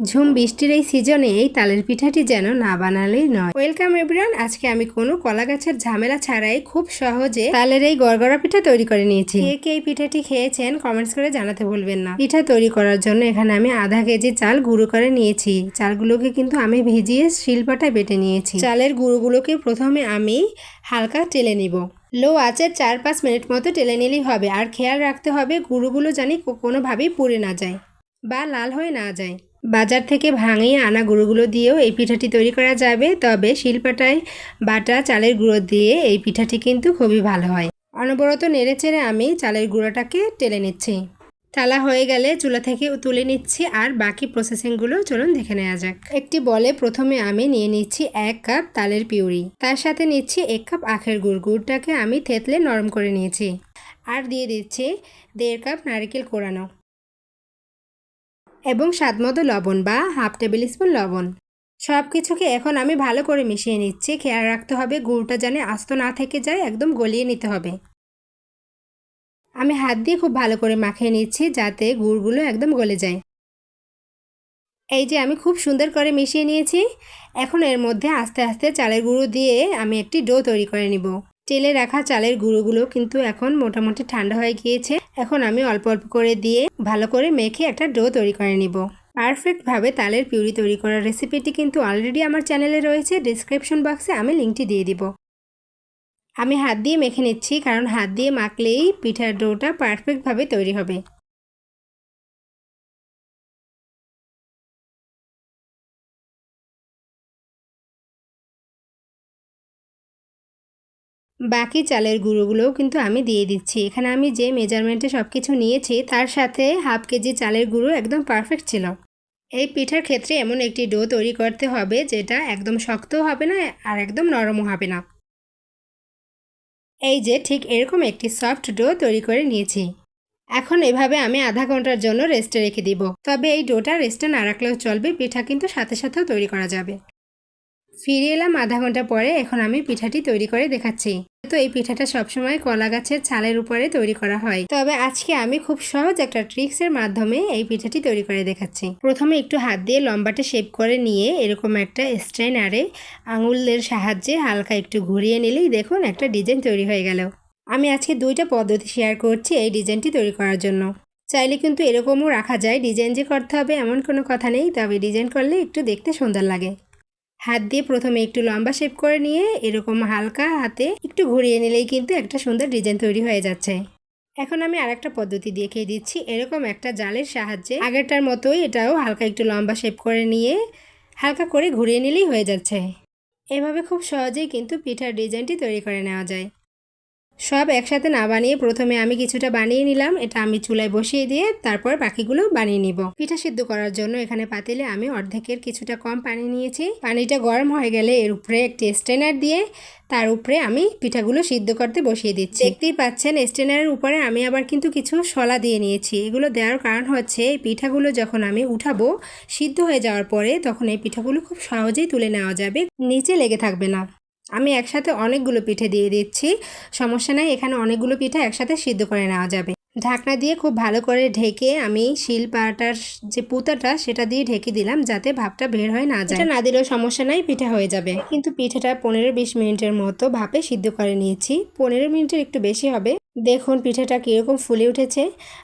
ঝুম বৃষ্টির এই সিজনে এই তালের পিঠাটি যেন না বানালেই নয়। ওয়েলকাম এভরিওয়ান আজকে আমি কোনো কলা গাছের ঝামেলা ছাড়াই খুব সহজে তালের এই গড়গড়া পিঠা তৈরি করে নিয়েছি। কে কে এই পিঠাটি খেয়েছেন কমেন্টস করে জানাতে ভুলবেন না। পিঠা তৈরি করার জন্য এখানে আমি আধা কেজি চাল গুঁড়ো করে নিয়েছি। চালগুলোকে কিন্তু আমি ভিজিয়ে শিলপাটায় বেটে নিয়েছি। চালের গুঁড়োগুলোকে প্রথমে আমি হালকা টেলে নিব। লো আছে চার পাঁচ মিনিট মতো টেলে নিলেই হবে। আর খেয়াল রাখতে হবে, গুঁড়োগুলো জানি কোনোভাবেই পুড়ে না যায় বা লাল হয়ে না যায়। বাজার থেকে ভাঙিয়ে আনা গুঁড়োগুলো দিয়েও এই পিঠাটি তৈরি করা যাবে। তবে শিলপাটায় বাটা চালের গুঁড়ো দিয়ে এই পিঠাটি কিন্তু খুবই ভালো হয়। অনবরত নেড়ে চেড়ে আমি চালের গুঁড়োটাকে টেলে নিচ্ছি। টালা হয়ে গেলে চুলা থেকে তুলে নিচ্ছি আর বাকি প্রসেসিংগুলো চলুন দেখে নেওয়া যাক। একটি বলে প্রথমে আমি নিয়ে নিচ্ছি এক কাপ তালের পিউরি। তার সাথে নিচ্ছি এক কাপ আখের গুড়। গুড়টাকে আমি থেতলে নরম করে নিয়েছি। আর দিয়ে দিচ্ছি দেড় কাপ নারকেল কোরানো। এবং স্বাদমতো লবণ বা হাফ টেবিল স্পুন লবণ। সব কিছুকে এখন আমি ভালো করে মিশিয়ে নিচ্ছি। খেয়াল রাখতে হবে, গুড়টা যেন আস্ত না থেকে যায়, একদম গলিয়ে নিতে হবে। আমি হাত দিয়ে খুব ভালো করে মাখিয়ে নিচ্ছি যাতে গুড়গুলো একদম গলে যায়। এই যে আমি খুব সুন্দর করে মিশিয়ে নিয়েছি। এখন এর মধ্যে আস্তে আস্তে চালের গুঁড়ো দিয়ে আমি একটি ডো তৈরি করে নিব। তেলে রাখা চালের গুঁড়োগুলো কিন্তু এখন মোটামুটি ঠান্ডা হয়ে গিয়েছে। এখন আমি অল্প অল্প করে দিয়ে ভালো করে মেখে একটা ডো তৈরি করে নিব। পারফেক্টভাবে তালের পিউরি তৈরি করার রেসিপিটি কিন্তু অলরেডি আমার চ্যানেলে রয়েছে ডিসক্রিপশন বক্সে আমি লিঙ্কটি দিয়ে দিব। আমি হাত দিয়ে মেখে নিচ্ছি, কারণ হাত দিয়ে মাখলেই পিঠার ডোটা পারফেক্টভাবে তৈরি হবে। বাকি চালের গুঁড়োগুলোও কিন্তু আমি দিয়ে দিচ্ছি। এখানে আমি যে মেজারমেন্টে সব কিছু নিয়েছি, তার সাথে হাফ কেজি চালের গুঁড়ো একদম পারফেক্ট ছিল। এই পিঠার ক্ষেত্রে এমন একটি ডো তৈরি করতে হবে, যেটা একদম শক্তও হবে না আর একদম নরমও হবে না। এই যে ঠিক এরকম একটি সফট ডো তৈরি করে নিয়েছি। এখন এভাবে আমি আধা ঘণ্টার জন্য রেস্টে রেখে দিব। তবে এই ডোটা রেস্টে না রাখলেও চলবে, পিঠা কিন্তু সাথে সাথেও তৈরি করা যাবে। ফিরে এলাম আধা ঘণ্টা পরে, এখন আমি পিঠাটি তৈরি করে দেখাচ্ছি। তো এই পিঠাটা সবসময় কলা গাছের ছালের উপরে তৈরি করা হয়। তবে আজকে আমি খুব সহজ একটা ট্রিক্সের মাধ্যমে এই পিঠাটি তৈরি করে দেখাচ্ছি। প্রথমে একটু হাত দিয়ে লম্বাটে শেপ করে নিয়ে এরকম একটা স্ট্রেনারে আঙুলের সাহায্যে হালকা একটু ঘুরিয়ে নিলেই দেখুন একটা ডিজাইন তৈরি হয়ে গেল। আমি আজকে দুইটা পদ্ধতি শেয়ার করছি এই ডিজাইনটি তৈরি করার জন্য। চাইলে কিন্তু এরকমও রাখা যায়। ডিজাইন যে করতে হবে এমন কোনো কথা নেই, তবে ডিজাইন করলে একটু দেখতে সুন্দর লাগে। হাত দিয়ে প্রথমে একটু লম্বা শেপ করে নিয়ে এরকম হালকা হাতে একটু ঘুরিয়ে নিলেই কিন্তু একটা সুন্দর ডিজাইন তৈরি হয়ে যাচ্ছে। এখন আমি আর একটা পদ্ধতি দেখিয়ে দিচ্ছি। এরকম একটা জালের সাহায্যে আগেরটার মতোই এটাও হালকা একটু লম্বা শেপ করে নিয়ে হালকা করে ঘুরিয়ে নিলেই হয়ে যাচ্ছে। এভাবে খুব সহজেই কিন্তু পিঠার ডিজাইনটি তৈরি করে নেওয়া যায়। সব একসাথে না বানিয়ে প্রথমে আমি কিছুটা বানিয়ে নিলাম। এটা আমি চুলায় বসিয়ে দিয়ে তারপর বাকিগুলো বানিয়ে নিব। পিঠা সিদ্ধ করার জন্য এখানে পাতিলে আমি অর্ধেকের কিছুটা কম পানি নিয়েছি। পানিটা গরম হয়ে গেলে এর উপরে একটি স্ট্রেনার দিয়ে তার উপরে আমি পিঠাগুলো সিদ্ধ করতে বসিয়ে দিচ্ছি। দেখতেই পাচ্ছেন, স্ট্রেনারের উপরে আমি আবার কিন্তু কিছু শলা দিয়ে নিয়েছি। এগুলো দেওয়ার কারণ হচ্ছে, এই পিঠাগুলো যখন আমি উঠাবো সিদ্ধ হয়ে যাওয়ার পরে তখন এই পিঠাগুলো খুব সহজেই তুলে নেওয়া যাবে, নিচে লেগে থাকবে না। আমি একসাথে অনেকগুলো পিঠে দিয়ে দিচ্ছি। সমস্যা নাই, এখানে অনেকগুলো পিঠে একসাথে সিদ্ধ করে নেওয়া যাবে। ঢাকনা দিয়ে খুব ভালো করে ঢেকে আমি শিল পাটার যে পুতাটা, সেটা দিয়ে ঢেকে দিলাম যাতে ভাপটা বের হয়ে না যায়। না দিলেও সমস্যা নাই, পিঠা হয়ে যাবে। কিন্তু পিঠাটা পনেরো বিশ মিনিটের মতো ভাপে সিদ্ধ করে নিয়েছি। পনেরো মিনিটের একটু বেশি হবে। দেখুন পিঠাটা কীরকম ফুলে উঠেছে।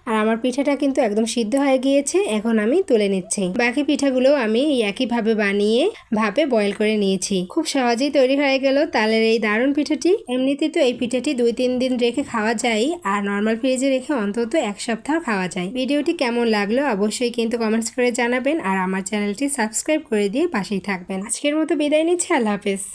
আর আমার পিঠাটা কিন্তু একদম সিদ্ধ হয়ে গিয়েছে, এখন আমি তুলে নিচ্ছি। বাকি পিঠাগুলো আমি একইভাবে বানিয়ে ভাপে বয়েল করে নিয়েছি। খুব সহজেই তৈরি হয়ে গেল তালের এই দারুণ পিঠাটি। এমনিতে তো এই পিঠাটি দুই তিন দিন রেখে খাওয়া যায় আর নর্মাল ফ্রিজে রেখে অন্তত এক সপ্তাহ খাওয়া যায়। ভিডিওটি কেমন লাগল অবশ্যই কিন্তু কমেন্টস করে জানাবেন আর আমার চ্যানেলটি সাবস্ক্রাইব করে দিয়ে পাশেই থাকবেন। আজকের মতো বিদায় নিচ্ছি, আল্লাহ হাফেজ।